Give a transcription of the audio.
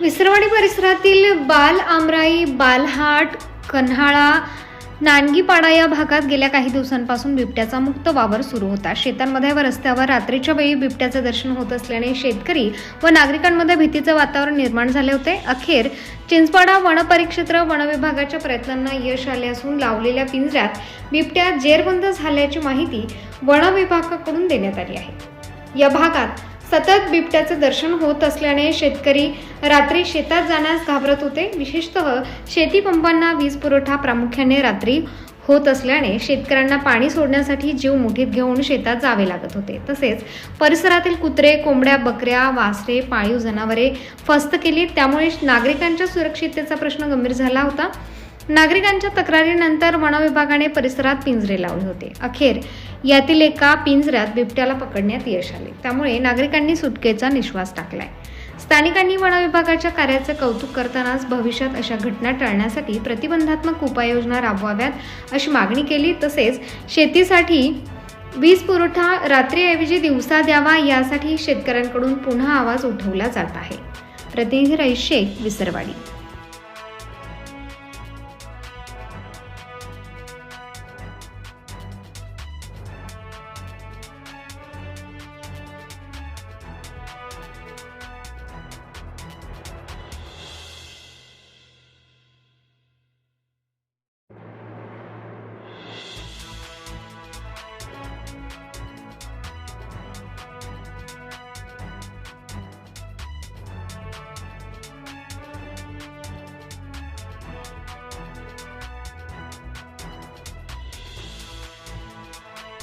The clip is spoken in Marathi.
विसरवाडी परिसरातील बाल आमराई बालहाट कन्हाळा नानगीपाडा या भागात गेल्या काही दिवसांपासून बिबट्याचा मुक्त वावर सुरू होता. शेतांमध्ये व रस्त्यावर रात्रीच्या वेळी बिबट्याचे दर्शन होत असल्याने शेतकरी व नागरिकांमध्ये भीतीचे वातावरण निर्माण झाले होते. अखेर चिंचपाडा वनपरिक्षेत्र वनविभागाच्या प्रयत्नांना यश आले असून लावलेल्या पिंजऱ्यात बिबट्या जेरबंद झाल्याची माहिती वनविभागाकडून देण्यात आली आहे. या भागात सतत बिबट्याचं दर्शन होत असल्याने शेतकरी रात्री शेतात जाण्यास घाबरत होते. विशेषतः शेतीपंपांना वीज पुरवठा प्रामुख्याने रात्री होत असल्याने शेतकऱ्यांना पाणी सोडण्यासाठी जीव मुठीत घेऊन शेतात जावे लागत होते. तसेच परिसरातील कुत्रे कोंबड्या बकऱ्या वासरे पाळीव जनावरे फस्त केली त्यामुळे नागरिकांच्या सुरक्षिततेचा प्रश्न गंभीर झाला होता. नागरिकांच्या तक्रारीनंतर वनविभागाने परिसरात पिंजरे लावले होते. अखेर यातील एका पिंजऱ्यात बिबट्याला पकडण्यात यश आले. त्यामुळे नागरिकांनी सुटकेचा निश्वास टाकलाय. स्थानिकांनी वनविभागाच्या कार्याचे कौतुक करतानाच भविष्यात अशा घटना टाळण्यासाठी प्रतिबंधात्मक उपाययोजना राबवाव्यात अशी मागणी केली. तसेच शेतीसाठी वीज पुरवठा रात्रीऐवजी दिवसा द्यावा यासाठी शेतकऱ्यांकडून पुन्हा आवाज उठवला जात आहे. प्रतिनिधी रईस शेख विसरवाडी.